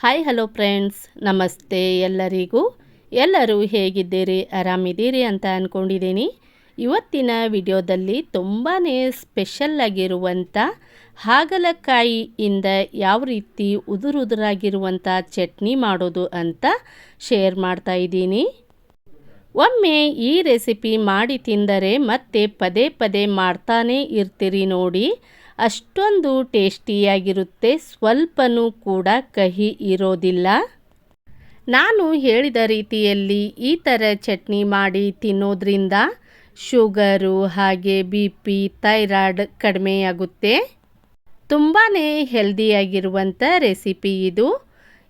Hi hello friends ನಮಸ್ತೆ ಎಲ್ಲರಿಗೂ. ಎಲ್ಲರೂ ಹೇಗಿದ್ದೀರಿ? ಆರಾಮಿದ್ದೀರಿ ಅಂತ ಅಂದ್ಕೊಂಡಿದ್ದೀನಿ ಇವತ್ತಿನ ವಿಡಿಯೋದಲ್ಲಿ ತುಂಬಾ ಸ್ಪೆಷಲ್ ಆಗಿರುವಂಥ ಹಾಗಲಕಾಯಿಯಿಂದ ಯಾವ ರೀತಿ ಉದುರುದುರಾಗಿರುವಂಥ ಚಟ್ನಿ ಮಾಡೋದು ಅಂತ ಶೇರ್ ಮಾಡ್ತಾ ಇದ್ದೀನಿ. ಒಮ್ಮೆ ಈ ರೆಸಿಪಿ ಮಾಡಿ ತಿಂದರೆ ಮತ್ತೆ ಪದೇ ಪದೇ ಮಾಡ್ತಾನೇ ಇರ್ತೀರಿ ನೋಡಿ. ಅಷ್ಟೊಂದು ಟೇಸ್ಟಿಯಾಗಿರುತ್ತೆ, ಸ್ವಲ್ಪನೂ ಕೂಡ ಕಹಿ ಇರೋದಿಲ್ಲ. ನಾನು ಹೇಳಿದ ರೀತಿಯಲ್ಲಿ ಈ ಥರ ಚಟ್ನಿ ಮಾಡಿ ತಿನ್ನೋದ್ರಿಂದ ಶುಗರು ಹಾಗೆ ಬಿ ಪಿ ಥೈರಾಯ್ಡ್ ಕಡಿಮೆಯಾಗುತ್ತೆ. ತುಂಬಾ ಹೆಲ್ದಿಯಾಗಿರುವಂಥ ರೆಸಿಪಿ ಇದು.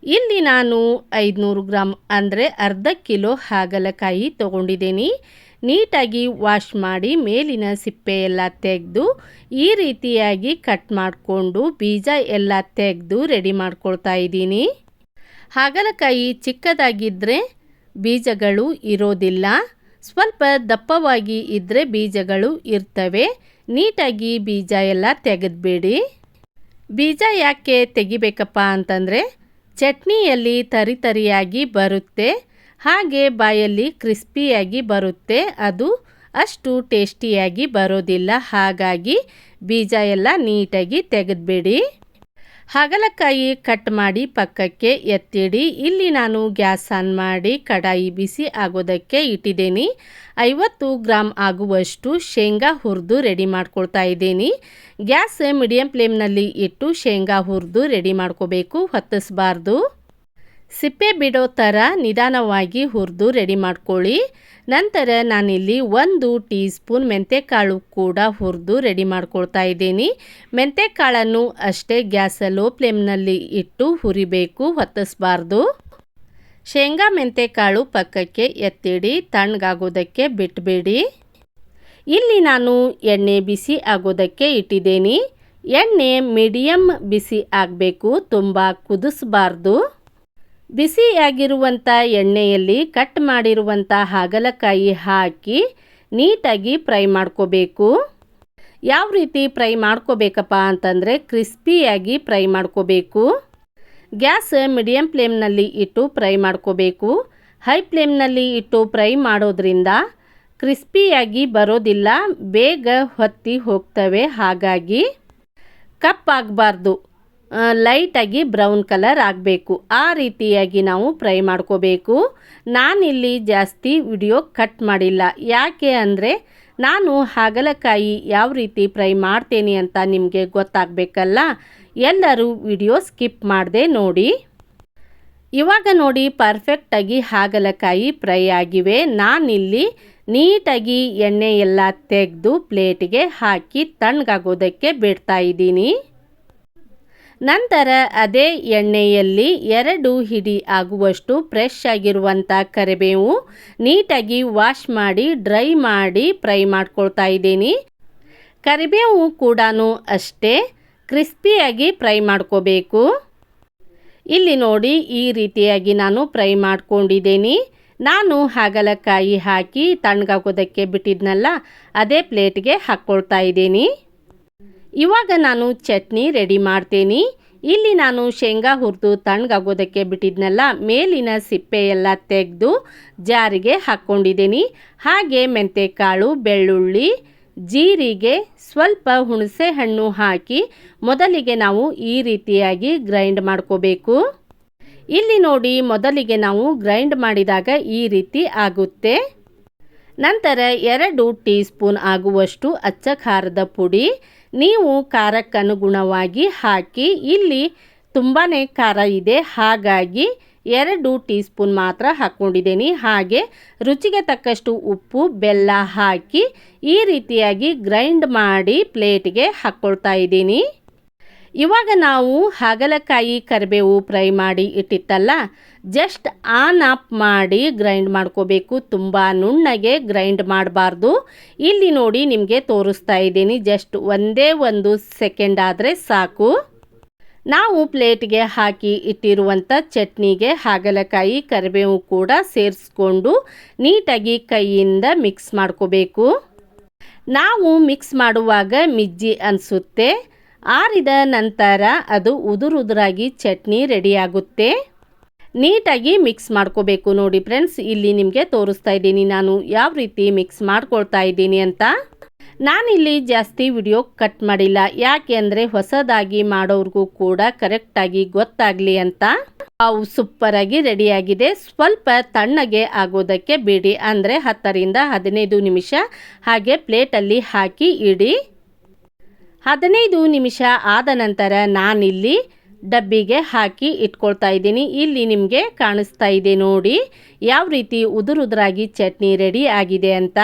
ಇಲ್ಲಿ ನಾನು ಐದುನೂರು ಗ್ರಾಮ್ ಅಂದರೆ ಅರ್ಧ ಕಿಲೋ ಹಾಗಲಕಾಯಿ ತೊಗೊಂಡಿದ್ದೀನಿ. ನೀಟಾಗಿ ವಾಶ್ ಮಾಡಿ ಮೇಲಿನ ಸಿಪ್ಪೆ ಎಲ್ಲ ತೆಗೆದು, ಈ ರೀತಿಯಾಗಿ ಕಟ್ ಮಾಡಿಕೊಂಡು ಬೀಜ ಎಲ್ಲ ತೆಗೆದು ರೆಡಿ ಮಾಡ್ಕೊಳ್ತಾ ಇದ್ದೀನಿ. ಹಾಗಲಕಾಯಿ ಚಿಕ್ಕದಾಗಿದ್ದರೆ ಬೀಜಗಳು ಇರೋದಿಲ್ಲ. ಸ್ವಲ್ಪ ದಪ್ಪವಾಗಿ ಇದ್ದರೆ ಬೀಜಗಳು ಇರ್ತವೆ. ನೀಟಾಗಿ ಬೀಜ ಎಲ್ಲ ತೆಗೆದ್ಬೇಡಿ. ಬೀಜ ಯಾಕೆ ತೆಗಿಬೇಕಪ್ಪ ಅಂತಂದರೆ, ಚಟ್ನಿಯಲ್ಲಿ ತರಿತರಿಯಾಗಿ ಬರುತ್ತೆ. ಹಾಗೆ ಬಾಯಲ್ಲಿ ಕ್ರಿಸ್ಪಿಯಾಗಿ ಬರುತ್ತೆ. ಅದು ಅಷ್ಟು ಟೇಸ್ಟಿಯಾಗಿ ಬರೋದಿಲ್ಲ. ಹಾಗಾಗಿ ಬೀಜ ಎಲ್ಲ ನೀಟಾಗಿ ತೆಗೆದುಬಿಡಿ. ಹಾಗಲಕಾಯಿ ಕಟ್ ಮಾಡಿ ಪಕ್ಕಕ್ಕೆ ಎತ್ತಿಡಿ. ಇಲ್ಲಿ ನಾನು ಗ್ಯಾಸ್ ಆನ್ ಮಾಡಿ ಕಡಾಯಿ ಬಿಸಿ ಆಗೋದಕ್ಕೆ ಇಟ್ಟಿದ್ದೀನಿ. ಐವತ್ತು ಗ್ರಾಮ್ ಆಗುವಷ್ಟು ಶೇಂಗಾ ಹುರಿದು ರೆಡಿ ಮಾಡ್ಕೊಳ್ತಾ ಇದ್ದೀನಿ. ಗ್ಯಾಸ್ ಮೀಡಿಯಂ ಫ್ಲೇಮ್ನಲ್ಲಿ ಇಟ್ಟು ಶೇಂಗಾ ಹುರಿದು ರೆಡಿ ಮಾಡ್ಕೋಬೇಕು. ಹೊತ್ತಿಸ್ಬಾರ್ದು. ಸಿಪ್ಪೆ ಬಿಡೋ ಥರ ನಿಧಾನವಾಗಿ ಹುರಿದು ರೆಡಿ ಮಾಡ್ಕೊಳ್ಳಿ. ನಂತರ ನಾನಿಲ್ಲಿ ಒಂದು ಟೀ ಸ್ಪೂನ್ ಮೆಂತೆಕಾಳು ಕೂಡ ಹುರಿದು ರೆಡಿ ಮಾಡ್ಕೊಳ್ತಾ ಇದ್ದೀನಿ. ಮೆಂತ್ಯಕಾಳನ್ನು ಅಷ್ಟೇ ಗ್ಯಾಸ್ ಲೋ ಫ್ಲೇಮ್ನಲ್ಲಿ ಇಟ್ಟು ಹುರಿಬೇಕು ಹೊತ್ತಿಸ್ಬಾರ್ದು ಶೇಂಗಾ ಮೆಂತ್ಯಕಾಳು ಪಕ್ಕಕ್ಕೆ ಎತ್ತಿಡಿ, ತಣ್ಣಗಾಗೋದಕ್ಕೆ ಬಿಟ್ಬೇಡಿ. ಇಲ್ಲಿ ನಾನು ಎಣ್ಣೆ ಬಿಸಿ ಆಗೋದಕ್ಕೆ ಇಟ್ಟಿದ್ದೀನಿ. ಎಣ್ಣೆ ಮೀಡಿಯಮ್ ಬಿಸಿ ಆಗಬೇಕು, ತುಂಬ ಕುದಿಸ್ಬಾರ್ದು. ಬಿಸಿಯಾಗಿರುವಂಥ ಎಣ್ಣೆಯಲ್ಲಿ ಕಟ್ ಮಾಡಿರುವಂಥ ಹಾಗಲಕಾಯಿ ಹಾಕಿ ನೀಟಾಗಿ ಫ್ರೈ ಮಾಡ್ಕೋಬೇಕು. ಯಾವ ರೀತಿ ಫ್ರೈ ಮಾಡ್ಕೋಬೇಕಪ್ಪ ಅಂತಂದರೆ ಕ್ರಿಸ್ಪಿಯಾಗಿ ಫ್ರೈ ಮಾಡ್ಕೋಬೇಕು. ಗ್ಯಾಸ್ ಮೀಡಿಯಮ್ ಫ್ಲೇಮ್ನಲ್ಲಿ ಇಟ್ಟು ಫ್ರೈ ಮಾಡ್ಕೋಬೇಕು. ಹೈ ಫ್ಲೇಮ್ನಲ್ಲಿ ಇಟ್ಟು ಫ್ರೈ ಮಾಡೋದ್ರಿಂದ ಕ್ರಿಸ್ಪಿಯಾಗಿ ಬರೋದಿಲ್ಲ, ಬೇಗ ಹೊತ್ತಿ ಹೋಗ್ತವೆ. ಹಾಗಾಗಿ ಕಪ್ಪಾಗಬಾರ್ದು. ಲೈಟಾಗಿ ಬ್ರೌನ್ ಕಲರ್ ಆಗಬೇಕು. ಆ ರೀತಿಯಾಗಿ ನಾವು ಫ್ರೈ ಮಾಡ್ಕೋಬೇಕು. ನಾನಿಲ್ಲಿ ಜಾಸ್ತಿ ವಿಡಿಯೋ ಕಟ್ ಮಾಡಿಲ್ಲ. ಯಾಕೆ ಅಂದರೆ ನಾನು ಹಾಗಲಕಾಯಿ ಯಾವ ರೀತಿ ಫ್ರೈ ಮಾಡ್ತೇನೆ ಅಂತ ನಿಮಗೆ ಗೊತ್ತಾಗಬೇಕಲ್ಲ? ಎಲ್ಲರೂ ವಿಡಿಯೋ ಸ್ಕಿಪ್ ಮಾಡದೆ ನೋಡಿ. ಇವಾಗ ನೋಡಿ ಪರ್ಫೆಕ್ಟಾಗಿ ಹಾಗಲಕಾಯಿ ಫ್ರೈ ಆಗಿವೆ. ನಾನಿಲ್ಲಿ ನೀಟಾಗಿ ಎಣ್ಣೆ ಎಲ್ಲ ತೆಗೆದು ಪ್ಲೇಟಿಗೆ ಹಾಕಿ ತಣ್ಣಗಾಗೋದಕ್ಕೆ ಬಿಡ್ತಾ ಇದ್ದೀನಿ. ನಂತರ ಅದೇ ಎಣ್ಣೆಯಲ್ಲಿ ಎರಡು ಹಿಡಿ ಆಗುವಷ್ಟು ಫ್ರೆಶ್ ಆಗಿರುವಂಥ ಕರಿಬೇವು ನೀಟಾಗಿ ವಾಶ್ ಮಾಡಿ ಡ್ರೈ ಮಾಡಿ ಫ್ರೈ ಮಾಡ್ಕೊಳ್ತಾ ಇದ್ದೀನಿ. ಕರಿಬೇವು ಕೂಡ ಅಷ್ಟೇ ಕ್ರಿಸ್ಪಿಯಾಗಿ ಫ್ರೈ ಮಾಡ್ಕೋಬೇಕು. ಇಲ್ಲಿ ನೋಡಿ ಈ ರೀತಿಯಾಗಿ ನಾನು ಫ್ರೈ ಮಾಡ್ಕೊಂಡಿದ್ದೀನಿ. ನಾನು ಹಾಗಲಕಾಯಿ ಹಾಕಿ ತಣ್ಣಗಾಗೋದಕ್ಕೆ ಬಿಟ್ಟಿದ್ನಲ್ಲ, ಅದೇ ಪ್ಲೇಟ್ಗೆ ಹಾಕ್ಕೊಳ್ತಾ ಇದ್ದೀನಿ. ಇವಾಗ ನಾನು ಚಟ್ನಿ ರೆಡಿ ಮಾಡ್ತೀನಿ. ಇಲ್ಲಿ ನಾನು ಶೇಂಗಾ ಹುರಿದು ತಣ್ಣಗಾಗೋದಕ್ಕೆ ಬಿಟ್ಟಿದ್ನಲ್ಲ, ಮೇಲಿನ ಸಿಪ್ಪೆ ಎಲ್ಲ ತೆಗೆದು ಜಾರಿಗೆ ಹಾಕ್ಕೊಂಡಿದ್ದೀನಿ. ಹಾಗೆ ಮೆಂತೆಕಾಳು, ಬೆಳ್ಳುಳ್ಳಿ, ಜೀರಿಗೆ, ಸ್ವಲ್ಪ ಹುಣಸೆ ಹಣ್ಣು ಹಾಕಿ ಮೊದಲಿಗೆ ನಾವು ಈ ರೀತಿಯಾಗಿ ಗ್ರೈಂಡ್ ಮಾಡ್ಕೋಬೇಕು. ಇಲ್ಲಿ ನೋಡಿ ಮೊದಲಿಗೆ ನಾವು ಗ್ರೈಂಡ್ ಮಾಡಿದಾಗ ಈ ರೀತಿ ಆಗುತ್ತೆ. ನಂತರ ಎರಡು ಟೀ ಸ್ಪೂನ್ ಆಗುವಷ್ಟು ಅಚ್ಚ ಖಾರದ ಪುಡಿ ನೀವು ಖಾರಕ್ಕನುಗುಣವಾಗಿ ಹಾಕಿ, ಇಲ್ಲಿ ತುಂಬಾ ಖಾರ ಇದೆ. ಹಾಗಾಗಿ ಎರಡು ಟೀ ಸ್ಪೂನ್ ಮಾತ್ರ ಹಾಕ್ಕೊಂಡಿದ್ದೀನಿ ಹಾಗೆ ರುಚಿಗೆ ತಕ್ಕಷ್ಟು ಉಪ್ಪು, ಬೆಲ್ಲ ಹಾಕಿ ಈ ರೀತಿಯಾಗಿ ಗ್ರೈಂಡ್ ಮಾಡಿ ಪ್ಲೇಟ್ಗೆ ಹಾಕ್ಕೊಳ್ತಾ ಇದ್ದೀನಿ. ಇವಾಗ ನಾವು ಹಾಗಲಕಾಯಿ ಕರಿಬೇವು ಫ್ರೈ ಮಾಡಿ ಇಟ್ಟಿತ್ತಲ್ಲ ಜಸ್ಟ್ ಆನ್ ಆಫ್ ಮಾಡಿ ಗ್ರೈಂಡ್ ಮಾಡ್ಕೋಬೇಕು. ತುಂಬ ನುಣ್ಣಗೆ ಗ್ರೈಂಡ್ ಮಾಡಬಾರ್ದು. ಇಲ್ಲಿ ನೋಡಿ ನಿಮಗೆ ತೋರಿಸ್ತಾ ಇದ್ದೀನಿ ಜಸ್ಟ್ ಒಂದೇ ಒಂದು ಸೆಕೆಂಡ್ ಆದರೆ ಸಾಕು. ನಾವು ಪ್ಲೇಟ್ಗೆ ಹಾಕಿ ಇಟ್ಟಿರುವಂಥ ಚಟ್ನಿಗೆ ಹಾಗಲಕಾಯಿ ಕರಿಬೇವು ಕೂಡ ಸೇರಿಸ್ಕೊಂಡು ನೀಟಾಗಿ ಕೈಯಿಂದ ಮಿಕ್ಸ್ ಮಾಡ್ಕೋಬೇಕು. ನಾವು ಮಿಕ್ಸ್ ಮಾಡುವಾಗ ಮಿಜ್ಜಿ ಅನಿಸುತ್ತೆ. ಆರಿದ ನಂತರ ಅದು ಉದುರುದುರಾಗಿ ಚಟ್ನಿ ರೆಡಿಯಾಗುತ್ತೆ. ನೀಟಾಗಿ ಮಿಕ್ಸ್ ಮಾಡ್ಕೋಬೇಕು ನೋಡಿ ಫ್ರೆಂಡ್ಸ್ ಇಲ್ಲಿ ನಿಮಗೆ ತೋರಿಸ್ತಾ ಇದ್ದೀನಿ ನಾನು ಯಾವ ರೀತಿ ಮಿಕ್ಸ್ ಮಾಡ್ಕೊಳ್ತಾ ಇದ್ದೀನಿ ಅಂತ. ನಾನಿಲ್ಲಿ ಜಾಸ್ತಿ ವಿಡಿಯೋ ಕಟ್ ಮಾಡಿಲ್ಲ, ಯಾಕೆ ಅಂದರೆ ಹೊಸದಾಗಿ ಮಾಡೋರಿಗೂ ಕೂಡ ಕರೆಕ್ಟಾಗಿ ಗೊತ್ತಾಗಲಿ ಅಂತ. ಅವು ಸೂಪರಾಗಿ ರೆಡಿಯಾಗಿದೆ, ಸ್ವಲ್ಪ ತಣ್ಣಗೆ ಆಗೋದಕ್ಕೆ ಬಿಡಿ, ಅಂದರೆ ಹತ್ತರಿಂದ ಹದಿನೈದು ನಿಮಿಷ ಹಾಗೆ ಪ್ಲೇಟಲ್ಲಿ ಹಾಕಿ ಇಡಿ. ಹದಿನೈದು ನಿಮಿಷ ಆದ ನಂತರ ನಾನಿಲ್ಲಿ ಡಬ್ಬಿಗೆ ಹಾಕಿ ಇಟ್ಕೊಳ್ತಾ ಇದ್ದೀನಿ. ಇಲ್ಲಿ ನಿಮಗೆ ಕಾಣಿಸ್ತಾ ಇದೆ ನೋಡಿ, ಯಾವ ರೀತಿ ಉದುರುದುರಾಗಿ ಚಟ್ನಿ ರೆಡಿ ಆಗಿದೆ ಅಂತ.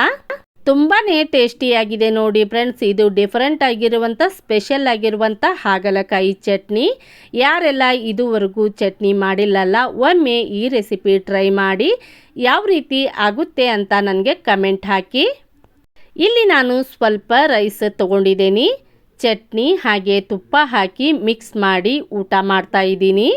ತುಂಬಾ ಟೇಸ್ಟಿಯಾಗಿದೆ ನೋಡಿ ಫ್ರೆಂಡ್ಸ್, ಇದು ಡಿಫರೆಂಟ್ ಆಗಿರುವಂಥ ಸ್ಪೆಷಲ್ ಆಗಿರುವಂಥ ಹಾಗಲಕಾಯಿ ಚಟ್ನಿ. ಯಾರೆಲ್ಲ ಇದುವರೆಗೂ ಚಟ್ನಿ ಮಾಡಿಲ್ಲಲ್ಲ, ಒಮ್ಮೆ ಈ ರೆಸಿಪಿ ಟ್ರೈ ಮಾಡಿ, ಯಾವ ರೀತಿ ಆಗುತ್ತೆ ಅಂತ ನನಗೆ ಕಮೆಂಟ್ ಹಾಕಿ. ಇಲ್ಲಿ ನಾನು ಸ್ವಲ್ಪ ರೈಸ್ ತೊಗೊಂಡಿದ್ದೀನಿ. ಚಟ್ನಿ ಹಾಗೆ ತುಪ್ಪ ಹಾಕಿ ಮಿಕ್ಸ್ ಮಾಡಿ ಊಟ ಮಾಡ್ತಾ ಇದ್ದೀನಿ.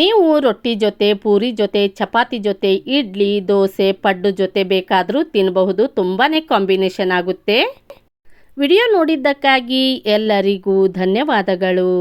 ನೀವು ರೊಟ್ಟಿ ಜೊತೆ, ಪೂರಿ ಜೊತೆ, ಚಪಾತಿ ಜೊತೆ, ಇಡ್ಲಿ, ದೋಸೆ, ಪಡ್ಡು ಜೊತೆ ಬೇಕಾದರೂ ತಿನ್ನಬಹುದು ತುಂಬಾ ಕಾಂಬಿನೇಷನ್ ಆಗುತ್ತೆ. ವಿಡಿಯೋ ನೋಡಿದ್ದಕ್ಕಾಗಿ ಎಲ್ಲರಿಗೂ ಧನ್ಯವಾದಗಳು.